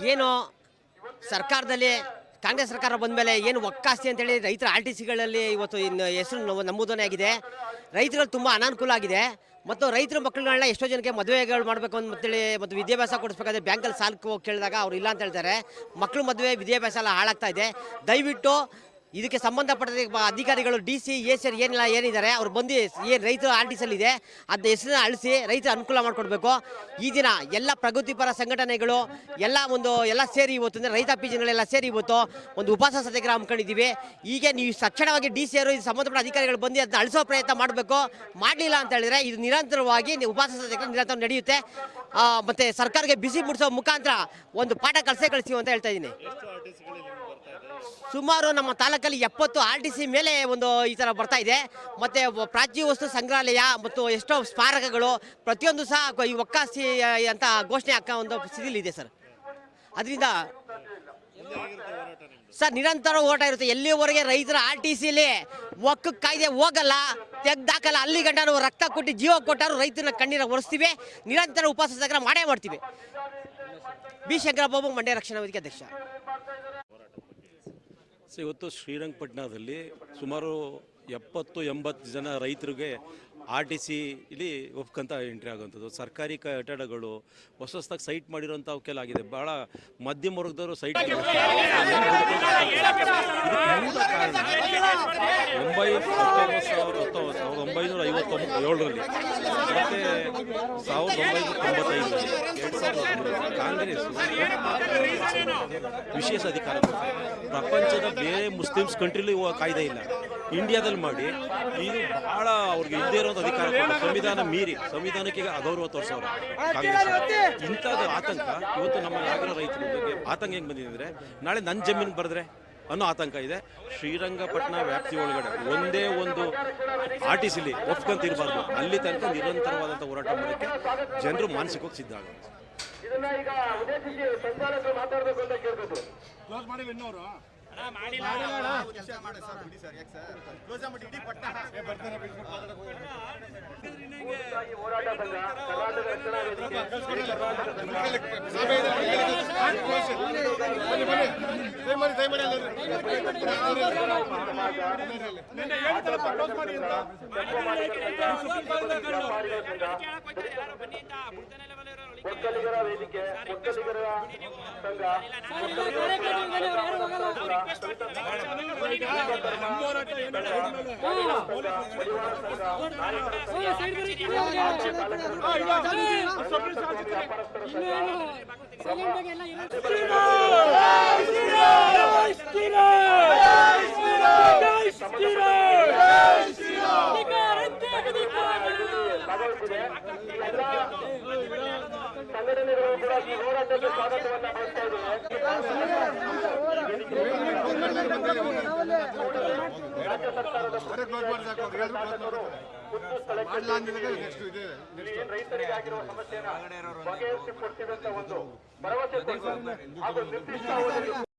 ಏನು ಸರ್ಕಾರದಲ್ಲಿ, ಕಾಂಗ್ರೆಸ್ ಸರ್ಕಾರ ಬಂದ ಮೇಲೆ ಏನು ಒಕ್ಕಾಸ್ತಿ ಅಂತೇಳಿ ರೈತರ ಆರ್ ಟಿ ಸಿಗಳಲ್ಲಿ ಇವತ್ತು ಇನ್ನು ಹೆಸರು ನಮೂ- ನಮೂದನೆ ಆಗಿದೆ. ರೈತರಲ್ಲಿ ತುಂಬ ಅನಾನುಕೂಲ ಆಗಿದೆ. ಮತ್ತು ರೈತರ ಮಕ್ಕಳುಗಳನ್ನ ಎಷ್ಟೋ ಜನಕ್ಕೆ ಮದುವೆಗಳು ಮಾಡಬೇಕು ಅಂತೇಳಿ ಮತ್ತು ವಿದ್ಯಾಭ್ಯಾಸ ಕೊಡಿಸ್ಬೇಕಾದ್ರೆ ಬ್ಯಾಂಕಲ್ಲಿ ಸಾಲಕ್ಕೆ ಹೋಗಿ ಕೇಳಿದಾಗ ಅವ್ರು ಇಲ್ಲ ಅಂತ ಹೇಳ್ತಾರೆ. ಮಕ್ಕಳು ಮದುವೆ, ವಿದ್ಯಾಭ್ಯಾಸ ಎಲ್ಲ ಹಾಳಾಗ್ತಾ ಇದೆ. ದಯವಿಟ್ಟು ಇದಕ್ಕೆ ಸಂಬಂಧಪಟ್ಟ ಅಧಿಕಾರಿಗಳು ಡಿ ಸಿ ಎ ಸಿ ಏನಿಲ್ಲ ಏನಿದ್ದಾರೆ ಅವ್ರು ಬಂದು ಏನು ರೈತರ ಆರ್ಟಿಸಲ್ಲಿದೆ ಅದನ್ನ ಹೆಸರನ್ನ ಅಳಿಸಿ ರೈತರ ಅನುಕೂಲ ಮಾಡಿಕೊಡ್ಬೇಕು. ಈ ದಿನ ಎಲ್ಲ ಪ್ರಗತಿಪರ ಸಂಘಟನೆಗಳು ಎಲ್ಲ ಒಂದು ಎಲ್ಲ ಸೇರಿ ಇವತ್ತು ಅಂದರೆ ರೈತ ಜನಗಳೆಲ್ಲ ಸೇರಿ ಇವತ್ತು ಒಂದು ಉಪವಾಸ ಸತ್ಯಾಗ್ರಹ ಹಮ್ಮಿಕೊಂಡಿದ್ದೀವಿ ಈಗ ನೀವು ತಕ್ಷಣವಾಗಿ ಡಿ ಸಿ ಅವರು ಇದು ಸಂಬಂಧಪಟ್ಟ ಅಧಿಕಾರಿಗಳು ಬಂದು ಅದನ್ನ ಅಳಿಸೋ ಪ್ರಯತ್ನ ಮಾಡಬೇಕು. ಮಾಡಲಿಲ್ಲ ಅಂತ ಹೇಳಿದ್ರೆ ಇದು ನಿರಂತರವಾಗಿ ನೀವು ಉಪವಾಸ ಸತ್ಯಾಗ್ರಹ ನಿರಂತರ ನಡೆಯುತ್ತೆ. ಮತ್ತು ಸರ್ಕಾರಕ್ಕೆ ಬಿಸಿ ಮುಡಿಸೋ ಮುಖಾಂತರ ಒಂದು ಪಾಠ ಕಳಿಸೇ ಕಳಿಸ್ತೀವಿ ಅಂತ ಹೇಳ್ತಾ ಇದ್ದೀನಿ. ಸುಮಾರು ನಮ್ಮ ತಾಲೂಕಲ್ಲಿ ಎಪ್ಪತ್ತು ಆರ್ ಟಿ ಸಿ ಮೇಲೆ ಒಂದು ಈ ಥರ ಬರ್ತಾ ಇದೆ. ಮತ್ತು ಪ್ರಾಚ್ಯ ವಸ್ತು ಸಂಗ್ರಹಾಲಯ ಮತ್ತು ಎಷ್ಟೋ ಸ್ಮಾರಕಗಳು ಪ್ರತಿಯೊಂದು ಸಹ ಈ ಒಕ್ಕಾಸಿ ಅಂತ ಘೋಷಣೆ ಹಾಕೋ ಒಂದು ಸ್ಥಿತಿಲಿದೆ ಸರ್. ಅದರಿಂದ ಸರ್, ನಿರಂತರ ಓಟ ಇರುತ್ತೆ. ಎಲ್ಲಿವರೆಗೆ ರೈತರ ಆರ್ ಟಿ ಸಿಲಿ ಒಕ್ಕ ಕಾಯ್ದೆ ಹೋಗಲ್ಲ ತೆಗ್ದಾಕಲ್ಲ ಅಲ್ಲಿ ಗಂಟ ರಕ್ತ ಕೊಟ್ಟು ಜೀವ ಕೊಟ್ಟಾರು ರೈತನ ಕಣ್ಣೀರ ಒರೆಸ್ತೀವಿ, ನಿರಂತರ ಉಪವಾಸ ಸತ್ಯಾಗ್ರಹ ಮಾಡೇ ಮಾಡ್ತೀವಿ. ಬಿ. ಶಂಕರಬಾಬು ಮಂಡ್ಯ ರಕ್ಷಣಾ ವೇದಿಕೆ ಅಧ್ಯಕ್ಷ. ಸೊ ಇವತ್ತು ಶ್ರೀರಂಗಪಟ್ಟಣದಲ್ಲಿ ಸುಮಾರು ಎಪ್ಪತ್ತು, ಎಂಬತ್ತು ಜನ ರೈತರಿಗೆ ಆರ್ ಟಿ ಸಿ ಇಲ್ಲಿ ಒಪ್ಕೊಂತ ಎಂಟ್ರಿ ಆಗುವಂಥದ್ದು. ಸರ್ಕಾರಿ ಕಟ್ಟಡಗಳು ಹೊಸ ಹೊಸದಾಗಿ ಸೈಟ್ ಮಾಡಿರೋಂಥವಕ್ಕೆಲ್ಲ ಆಗಿದೆ ಭಾಳ ಮಧ್ಯಮ ವರ್ಗದವರು ಸೈಟ್ ಒಂಬೈನೂರ ಸಾವಿರ ಐವತ್ತೊಂಬತ್ತು ಏಳರಲ್ಲಿ. ಮತ್ತು ಸಾವಿರದ ಒಂಬೈನೂರ ಕಾಂಗ್ರೆಸ್ ವಿಶೇಷ ಅಧಿಕಾರ ಪ್ರಪಂಚದ ಬೇರೆ ಮುಸ್ಲಿಮ್ಸ್ ಕಂಟ್ರಿಲಿ ಕಾಯ್ದೆ ಇಲ್ಲ. ಇಂಡಿಯಾದಲ್ಲಿ ಮಾಡಿ, ಇದು ಬಹಳ ಅವ್ರಿಗೆ ಇದ್ದೇ ಇರೋಂಥ ಅಧಿಕಾರ ಸಂವಿಧಾನ ಮೀರಿ, ಸಂವಿಧಾನಕ್ಕೆ ಅಗೌರವ ತೋರಿಸೋರು ಕಾಂಗ್ರೆಸ್ ಇಂಥದ್ದು ಆತಂಕ ಇವತ್ತು ನಮ್ಮ ಯಾವ ರೈತರ ಬಗ್ಗೆ. ಆತಂಕ ಹೆಂಗೆ ಬಂದಿದೆ ಅಂದರೆ, ನಾಳೆ ನನ್ನ ಜಮೀನು ಬರೆದ್ರೆ ಅನ್ನೋ ಆತಂಕ ಇದೆ. ಶ್ರೀರಂಗಪಟ್ಟಣ ವ್ಯಾಪ್ತಿ ಒಳಗಡೆ ಒಂದೇ ಒಂದು ಆರ್ ಟಿ ಸಿಲಿ ಒಪ್ಕೊಂತಿರಬಾರ್ದು ಅಲ್ಲಿ ತನಕ ನಿರಂತರವಾದಂಥ ಹೋರಾಟ ಮಾಡೋಕ್ಕೆ ಜನರು ಮಾನಸಿಕವಾಗಿ ಸಿದ್ಧ ಆಗುತ್ತೆ ಒಕ್ಕಲಿಗರ ವೇದಿಕೆ ಒಕ್ಕಲಿಗರ ಸಂಘ ಸಂಘಟನೆಗಳು ಕೂಡ ಈ ಹೋರಾಟಕ್ಕೆ ಸ್ವಾಗತವನ್ನ ಬಯಸ್ತಾ ಇದ್ದೇವೆ ರಾಜ್ಯ ಸರ್ಕಾರದ ರೈತರಿಗಾಗಿರುವ ಸಮಸ್ಯೆಯನ್ನು ಬಗೆಹರಿಸಿ ಕೊಡ್ತೀವಿ ಅಂತ ಒಂದು ಭರವಸೆ ಹಾಗೂ ನಿರ್ದಿಷ್ಟ